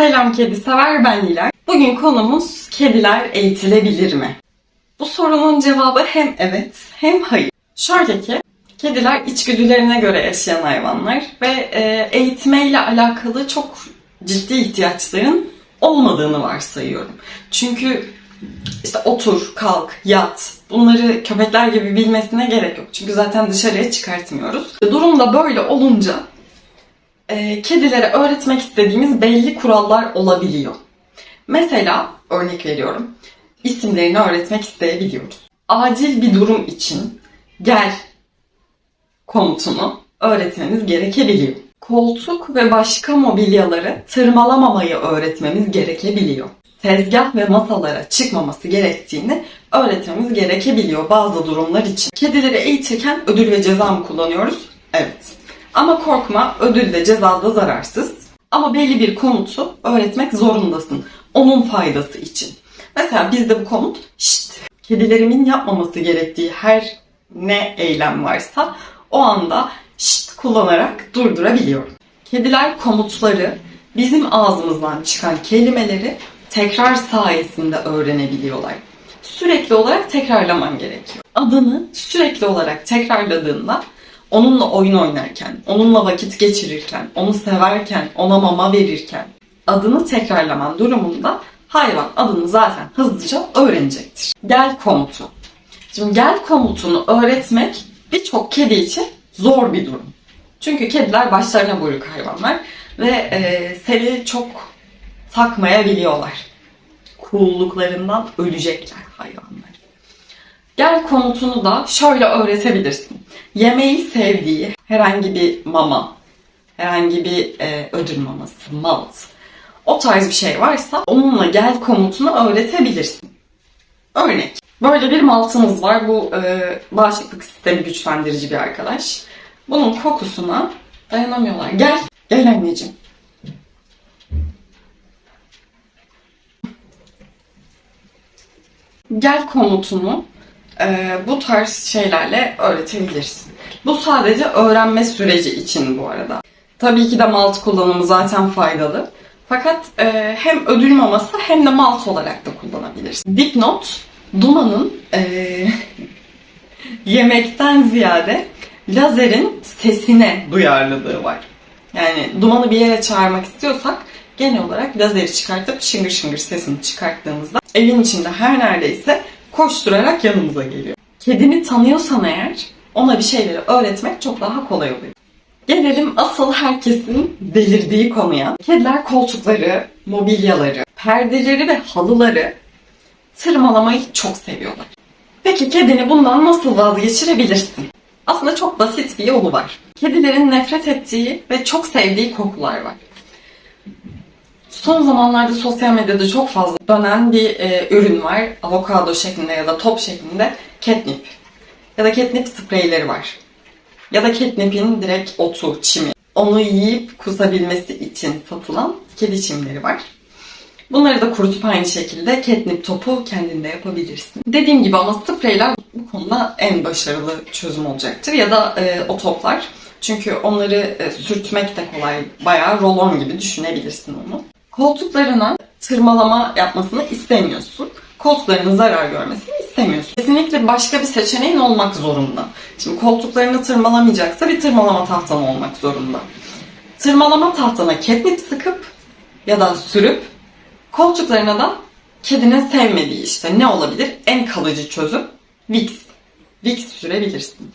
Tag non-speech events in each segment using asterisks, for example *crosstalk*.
Selam kedi sever ben Nilay. Bugün konumuz kediler eğitilebilir mi? Bu sorunun cevabı hem evet hem hayır. Şöyle ki kediler içgüdülerine göre yaşayan hayvanlar ve e, eğitmeyle alakalı çok ciddi ihtiyaçların olmadığını varsayıyorum. Çünkü işte otur, kalk, yat bunları köpekler gibi bilmesine gerek yok. Çünkü zaten dışarıya çıkartmıyoruz. Durum da böyle olunca e, kedilere öğretmek istediğimiz belli kurallar olabiliyor. Mesela örnek veriyorum. isimlerini öğretmek isteyebiliyoruz. Acil bir durum için gel komutunu öğretmemiz gerekebiliyor. Koltuk ve başka mobilyaları tırmalamamayı öğretmemiz gerekebiliyor. Tezgah ve masalara çıkmaması gerektiğini öğretmemiz gerekebiliyor bazı durumlar için. Kedileri eğitirken ödül ve ceza mı kullanıyoruz? Evet. Ama korkma, ödül de ceza da zararsız. Ama belli bir komutu öğretmek zorundasın. Onun faydası için. Mesela bizde bu komut şşt, kedilerimin yapmaması gerektiği her ne eylem varsa o anda şşt kullanarak durdurabiliyorum. Kediler komutları bizim ağzımızdan çıkan kelimeleri tekrar sayesinde öğrenebiliyorlar. Sürekli olarak tekrarlaman gerekiyor. Adını sürekli olarak tekrarladığında onunla oyun oynarken, onunla vakit geçirirken, onu severken, ona mama verirken adını tekrarlaman durumunda hayvan adını zaten hızlıca öğrenecektir. Gel komutu. Şimdi gel komutunu öğretmek birçok kedi için zor bir durum. Çünkü kediler başlarına buyruk hayvanlar ve e, seni çok takmayabiliyorlar. Cool'luklarından ölecekler hayvanlar. Gel komutunu da şöyle öğretebilirsin. Yemeği sevdiği herhangi bir mama, herhangi bir e, ödül maması, malt, o tarz bir şey varsa onunla gel komutunu öğretebilirsin. Örnek. Böyle bir maltımız var. Bu e, bağışıklık sistemi güçlendirici bir arkadaş. Bunun kokusuna dayanamıyorlar. Gel, gel anneciğim. Gel komutunu e, bu tarz şeylerle öğretebilirsin. Bu sadece öğrenme süreci için bu arada. Tabii ki de malt kullanımı zaten faydalı. Fakat e, hem ödül maması hem de malt olarak da kullanabilirsin. Dipnot, Duman'ın e, *laughs* yemekten ziyade lazerin sesine duyarlılığı var. Yani dumanı bir yere çağırmak istiyorsak genel olarak lazeri çıkartıp şıngır şıngır sesini çıkarttığımızda evin içinde her neredeyse koşturarak yanımıza geliyor. Kedini tanıyorsan eğer ona bir şeyleri öğretmek çok daha kolay oluyor. Gelelim asıl herkesin delirdiği konuya. Kediler koltukları, mobilyaları, perdeleri ve halıları tırmalamayı çok seviyorlar. Peki kedini bundan nasıl vazgeçirebilirsin? Aslında çok basit bir yolu var. Kedilerin nefret ettiği ve çok sevdiği kokular var. Son zamanlarda sosyal medyada çok fazla dönen bir e, ürün var. Avokado şeklinde ya da top şeklinde catnip. Ya da catnip spreyleri var. Ya da catnip'in direkt otu, çimi. Onu yiyip kusabilmesi için satılan kedi çimleri var. Bunları da kurutup aynı şekilde catnip topu kendinde yapabilirsin. Dediğim gibi ama spreyler bu konuda en başarılı çözüm olacaktır. Ya da e, o toplar. Çünkü onları e, sürtmek de kolay. Bayağı rolon gibi düşünebilirsin onu. Koltuklarına tırmalama yapmasını istemiyorsun. Koltuklarının zarar görmesini istemiyorsun. Kesinlikle başka bir seçeneğin olmak zorunda. Şimdi koltuklarını tırmalamayacaksa bir tırmalama tahtan olmak zorunda. Tırmalama tahtana catnip sıkıp ya da sürüp koltuklarına da kedinin sevmediği işte ne olabilir? En kalıcı çözüm Vicks. Vicks sürebilirsin.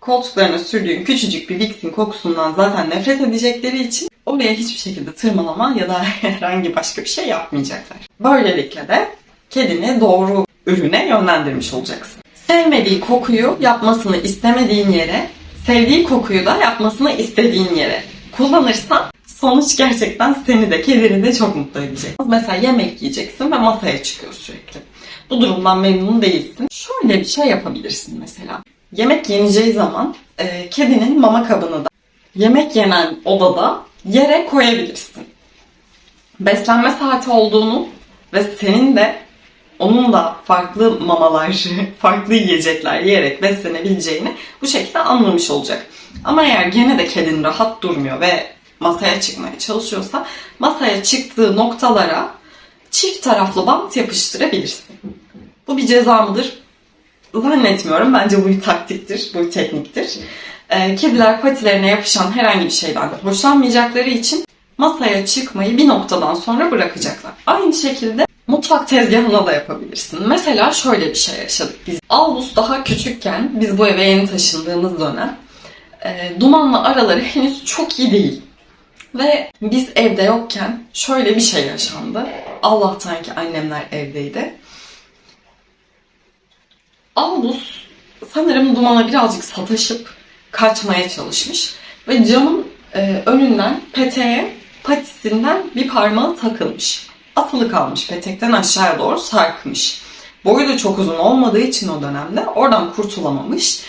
Koltuklarına sürdüğün küçücük bir Vicks'in kokusundan zaten nefret edecekleri için oraya hiçbir şekilde tırmalama ya da *laughs* herhangi başka bir şey yapmayacaklar. Böylelikle de kedini doğru ürüne yönlendirmiş olacaksın. Sevmediği kokuyu yapmasını istemediğin yere, sevdiği kokuyu da yapmasını istediğin yere kullanırsan sonuç gerçekten seni de kedini de çok mutlu edecek. Mesela yemek yiyeceksin ve masaya çıkıyor sürekli. Bu durumdan memnun değilsin. Şöyle bir şey yapabilirsin mesela. Yemek yeneceği zaman e, kedinin mama kabını da yemek yenen odada yere koyabilirsin. Beslenme saati olduğunu ve senin de onun da farklı mamalar, *laughs* farklı yiyecekler yiyerek beslenebileceğini bu şekilde anlamış olacak. Ama eğer gene de kedin rahat durmuyor ve masaya çıkmaya çalışıyorsa masaya çıktığı noktalara çift taraflı bant yapıştırabilirsin. Bu bir ceza mıdır? Zannetmiyorum. Bence bu bir taktiktir, bu bir tekniktir. Ee, kediler patilerine yapışan herhangi bir şeyden de hoşlanmayacakları için masaya çıkmayı bir noktadan sonra bırakacaklar. Aynı şekilde mutfak tezgahına da yapabilirsin. Mesela şöyle bir şey yaşadık biz. Albus daha küçükken, biz bu eve yeni taşındığımız dönem, e, dumanla araları henüz çok iyi değil. Ve biz evde yokken şöyle bir şey yaşandı. Allah'tan ki annemler evdeydi. Albus sanırım dumana birazcık sataşıp kaçmaya çalışmış. Ve camın e, önünden peteğe patisinden bir parmağı takılmış. Asılı kalmış petekten aşağıya doğru sarkmış. Boyu da çok uzun olmadığı için o dönemde oradan kurtulamamış.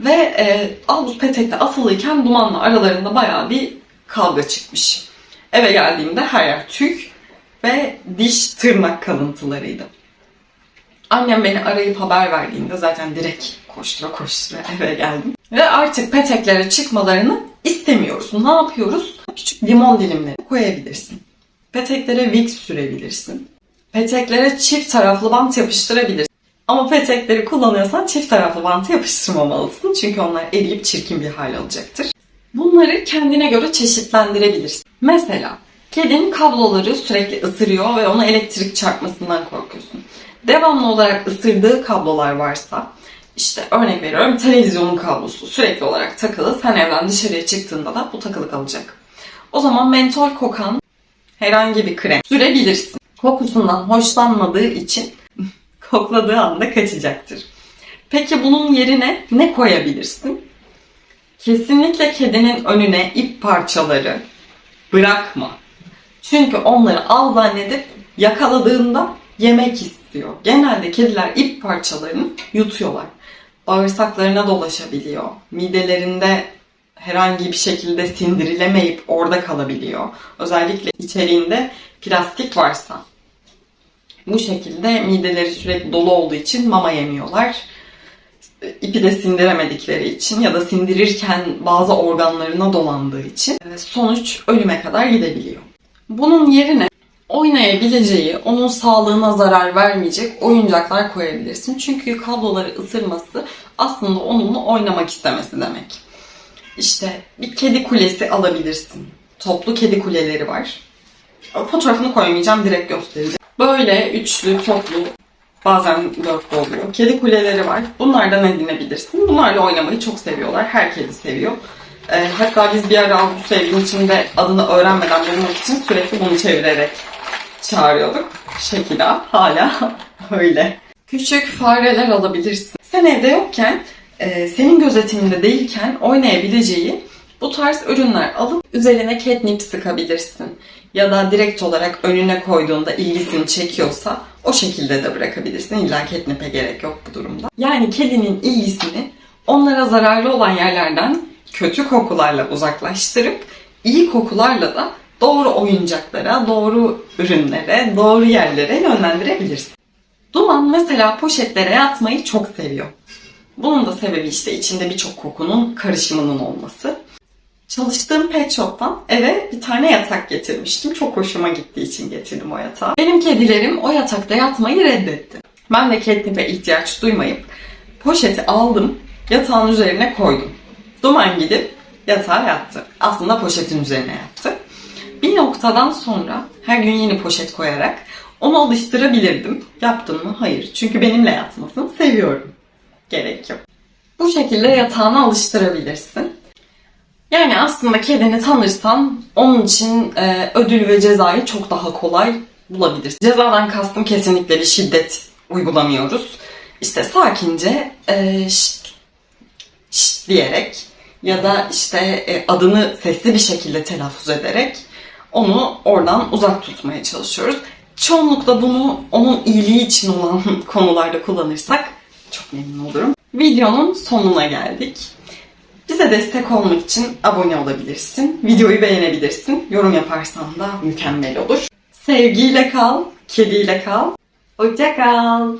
Ve e, Albus petekte asılıyken dumanla aralarında bayağı bir kavga çıkmış. Eve geldiğimde her yer tüy ve diş tırnak kalıntılarıydı. Annem beni arayıp haber verdiğinde zaten direkt koştura koştura *laughs* eve geldim. Ve artık peteklere çıkmalarını istemiyoruz. Ne yapıyoruz? Küçük limon dilimleri koyabilirsin. Peteklere Vicks sürebilirsin. Peteklere çift taraflı bant yapıştırabilirsin. Ama petekleri kullanıyorsan çift taraflı bantı yapıştırmamalısın. Çünkü onlar eriyip çirkin bir hal alacaktır. Bunları kendine göre çeşitlendirebilirsin. Mesela kedinin kabloları sürekli ısırıyor ve ona elektrik çarpmasından korkuyorsun. Devamlı olarak ısırdığı kablolar varsa işte örnek veriyorum televizyonun kablosu sürekli olarak takılı. Sen evden dışarıya çıktığında da bu takılı kalacak. O zaman mentol kokan herhangi bir krem sürebilirsin. Kokusundan hoşlanmadığı için *laughs* kokladığı anda kaçacaktır. Peki bunun yerine ne koyabilirsin? Kesinlikle kedinin önüne ip parçaları bırakma. Çünkü onları al zannedip yakaladığında yemek istiyor. Genelde kediler ip parçalarını yutuyorlar. Bağırsaklarına dolaşabiliyor. Midelerinde herhangi bir şekilde sindirilemeyip orada kalabiliyor. Özellikle içeriğinde plastik varsa. Bu şekilde mideleri sürekli dolu olduğu için mama yemiyorlar. İpi de sindiremedikleri için ya da sindirirken bazı organlarına dolandığı için sonuç ölüme kadar gidebiliyor. Bunun yerine oynayabileceği, onun sağlığına zarar vermeyecek oyuncaklar koyabilirsin. Çünkü kabloları ısırması aslında onunla oynamak istemesi demek. İşte bir kedi kulesi alabilirsin. Toplu kedi kuleleri var. Fotoğrafını koymayacağım, direkt göstereceğim. Böyle üçlü, toplu, bazen dörtlü oluyor. Kedi kuleleri var. Bunlardan edinebilirsin. Bunlarla oynamayı çok seviyorlar. Her kedi seviyor. Ee, hatta biz bir ara bu sevginin içinde adını öğrenmeden bulmak için sürekli bunu çevirerek çağırıyorduk. Şekila hala *laughs* öyle. Küçük fareler alabilirsin. Sen evde yokken, e, senin gözetiminde değilken oynayabileceği bu tarz ürünler alıp üzerine catnip sıkabilirsin. Ya da direkt olarak önüne koyduğunda ilgisini çekiyorsa o şekilde de bırakabilirsin. İlla catnip'e gerek yok bu durumda. Yani kedinin ilgisini onlara zararlı olan yerlerden kötü kokularla uzaklaştırıp iyi kokularla da doğru oyuncaklara, doğru ürünlere, doğru yerlere yönlendirebilirsin. Duman mesela poşetlere yatmayı çok seviyor. Bunun da sebebi işte içinde birçok kokunun karışımının olması. Çalıştığım pet shop'tan eve bir tane yatak getirmiştim. Çok hoşuma gittiği için getirdim o yatağı. Benim kedilerim o yatakta yatmayı reddetti. Ben de catnip'e ihtiyaç duymayıp poşeti aldım, yatağın üzerine koydum. Duman gidip yatağa yattı. Aslında poşetin üzerine yattı. Bir noktadan sonra her gün yeni poşet koyarak onu alıştırabilirdim. Yaptım mı? Hayır. Çünkü benimle yatmasını seviyorum. Gerek yok. Bu şekilde yatağına alıştırabilirsin. Yani aslında kedini tanırsan onun için e, ödül ve cezayı çok daha kolay bulabilirsin. Cezadan kastım kesinlikle bir şiddet uygulamıyoruz. İşte sakince e, şşt, şşt diyerek ya da işte e, adını sesli bir şekilde telaffuz ederek onu oradan uzak tutmaya çalışıyoruz. Çoğunlukla bunu onun iyiliği için olan *laughs* konularda kullanırsak çok memnun olurum. Videonun sonuna geldik. Bize destek olmak için abone olabilirsin. Videoyu beğenebilirsin. Yorum yaparsan da mükemmel olur. Sevgiyle kal, kediyle kal. Hoşça kal.